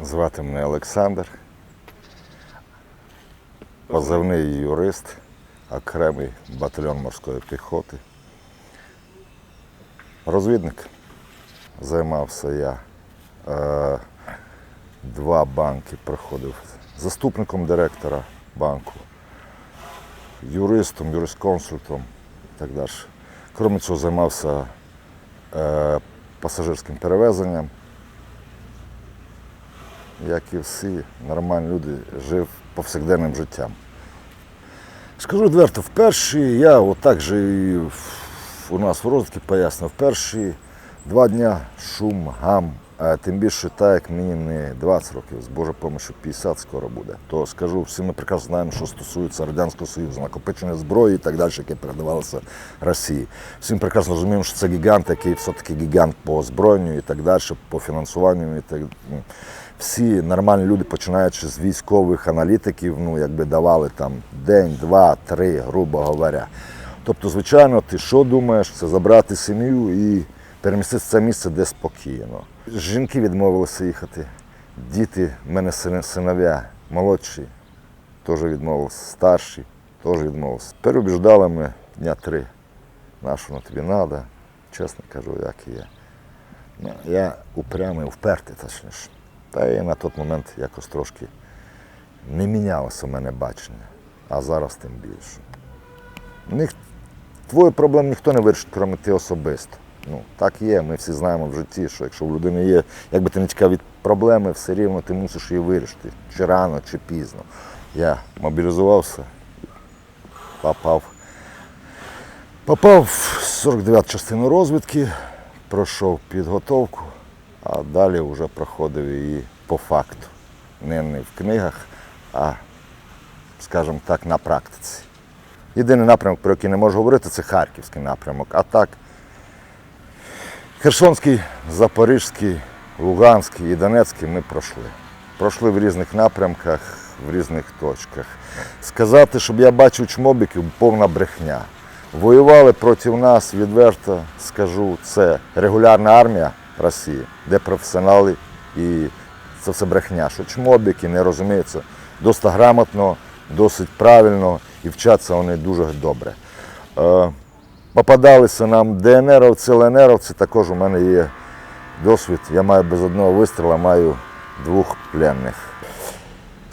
Звати мене Олександр. Позивний юрист, окремий батальйон морської піхоти. Розвідник. Займався я е, два банки, проходив заступником директора банку, юристом, юрисконсультом і так далі. Крім цього, займався е, пасажирським перевезенням. Як і всі нормальні люди, жив повсякденним життям. Скажу відверто, в перші, я отак же і у нас в розвитку пояснив, в перші два дня шум, гам, а тим більше так, як мені не 20 років, з Божою помощью 50 скоро буде. То скажу, всі ми прекрасно знаємо, що стосується Радянського Союзу, накопичення зброї і так далі, яке передавалося Росії. Всі ми прекрасно розуміємо, що це гігант, який все-таки гігант по озброєнню і так далі, по фінансуванню. І так, всі нормальні люди, починаючи з військових аналітиків, ну якби давали там день, два, три, грубо говоря. Тобто, звичайно, ти що думаєш, це забрати сім'ю і перемістити це місце, де спокійно. Жінки відмовилися їхати, діти, в мене синов'я молодші, теж відмовилися, старші теж відмовилися. Переубіждали ми дня три. На воно тобі треба, чесно кажу, як і є. Ну, я упрямий, впертий, точніше. Та і на той момент якось трошки не мінялося в мене бачення, а зараз тим більше. Ніх, твою проблему ніхто не вирішить, крім ти особисто. Ну, так є, ми всі знаємо в житті, що якщо в людини є, якби ти не тікав від проблеми, все рівно ти мусиш її вирішити, чи рано, чи пізно. Я мобілізувався, попав Попав в 49 частину розвідки, пройшов підготовку, а далі вже проходив її по факту. Не, в книгах, а, скажімо так, на практиці. Єдиний напрямок, про який не можу говорити, це Харківський напрямок. А так, Херсонський, Запорізький, Луганський і Донецький ми пройшли. Пройшли в різних напрямках, в різних точках. Сказати, щоб я бачив чмобіків, повна брехня. Воювали проти нас, відверто скажу, це регулярна армія Росії, де професіонали і це все брехня, що чмобіки не розуміються досить грамотно, досить правильно і вчаться вони дуже добре. Е, Попадалися нам ДНРовці, ЛНРовці, також у мене є досвід. Я маю без одного вистріла, маю двох пленних.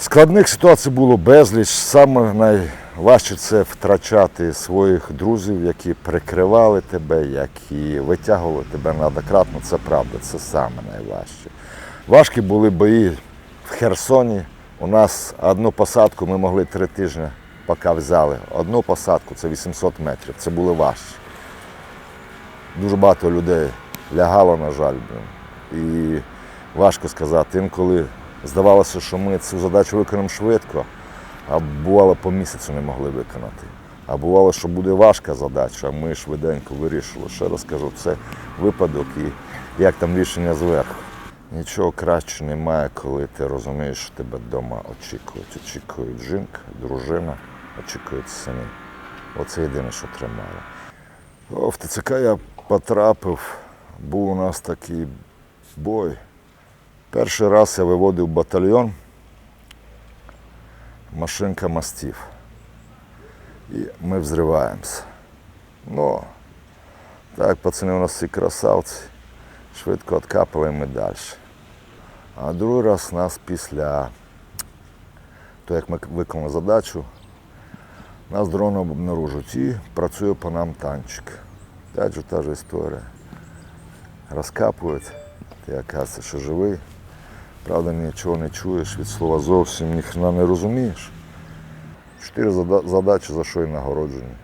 Складних ситуацій було безліч. Саме найважче це втрачати своїх друзів, які прикривали тебе, які витягували тебе неоднократно. Це правда, це саме найважче. Важкі були бої в Херсоні. У нас одну посадку ми могли три тижні, поки взяли. Одну посадку це 800 метрів. Це було важче. Дуже багато людей лягало, на жаль. І важко сказати. Інколи здавалося, що ми цю задачу виконаємо швидко, а бувало по місяцю не могли виконати. А бувало, що буде важка задача, а ми швиденько вирішили. Ще раз кажу, це випадок і як там рішення зверху. Нічого краще немає, коли ти розумієш, що тебе вдома очікують. Очікують жінка, дружина, очікують сини. Оце єдине, що тримало. В ТЦК я потрапив, був у нас такий бой. Перший раз я виводив батальйон, машинка мастів. І ми взриваємося. Ну, так, пацани у нас всі красавці, швидко відкапали ми далі. А другий раз нас після того, як ми виконали задачу, нас дроном обнаружують і працює по нам танчик. Опять же та ж історія. Розкапують, ти оказується, що живий. Правда, нічого не чуєш, від слова зовсім ніхрена не розумієш. Чотири задачі за що і нагороджені.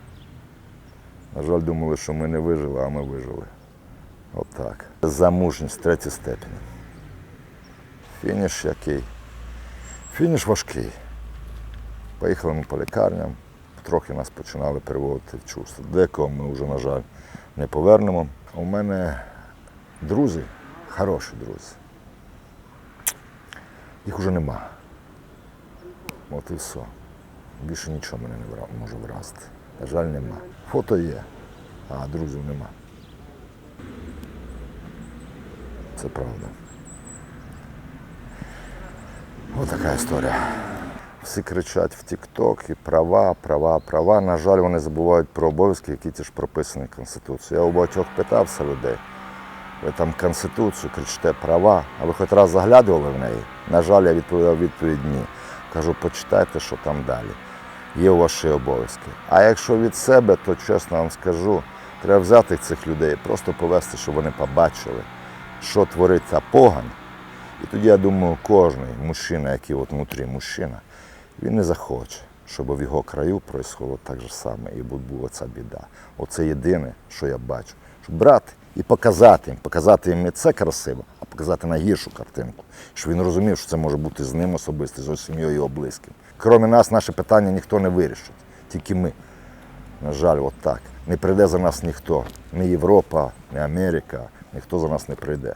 На жаль, думали, що ми не вижили, а ми вижили. Отак. За мужність третій степень. Фініш який? Фініш важкий. Поїхали ми по лікарням, трохи нас починали переводити в чувство. Декого ми вже, на жаль, не повернемо. У мене друзі, хороші друзі. Їх уже нема. От і все. Більше нічого мене не може вразити. На жаль, нема. Фото є, а друзів нема. Це правда. Ось така історія. Всі кричать в TikTok і права, права, права. На жаль, вони забувають про обов'язки, які ті ж прописані Конституцією. Я у багатьох питався людей. Ви там Конституцію кричите права, а ви хоч раз заглядували в неї? На жаль, я відповідав відповідь ні. Кажу, почитайте, що там далі. Є ваші обов'язки. А якщо від себе, то чесно вам скажу, треба взяти цих людей просто повести, щоб вони побачили, що твориться погань. І тоді я думаю, кожен мужчина, який от внутрі мужчина, він не захоче, щоб в його краю происходило так же саме і була ця біда. Оце єдине, що я бачу. Щоб брати і показати їм, показати їм не це красиво, а показати найгіршу картинку. Щоб він розумів, що це може бути з ним особисто, з його сім'єю, його близьким. Крім нас, наше питання ніхто не вирішить, тільки ми. На жаль, от так. Не прийде за нас ніхто. Не Європа, не Америка, ніхто за нас не прийде.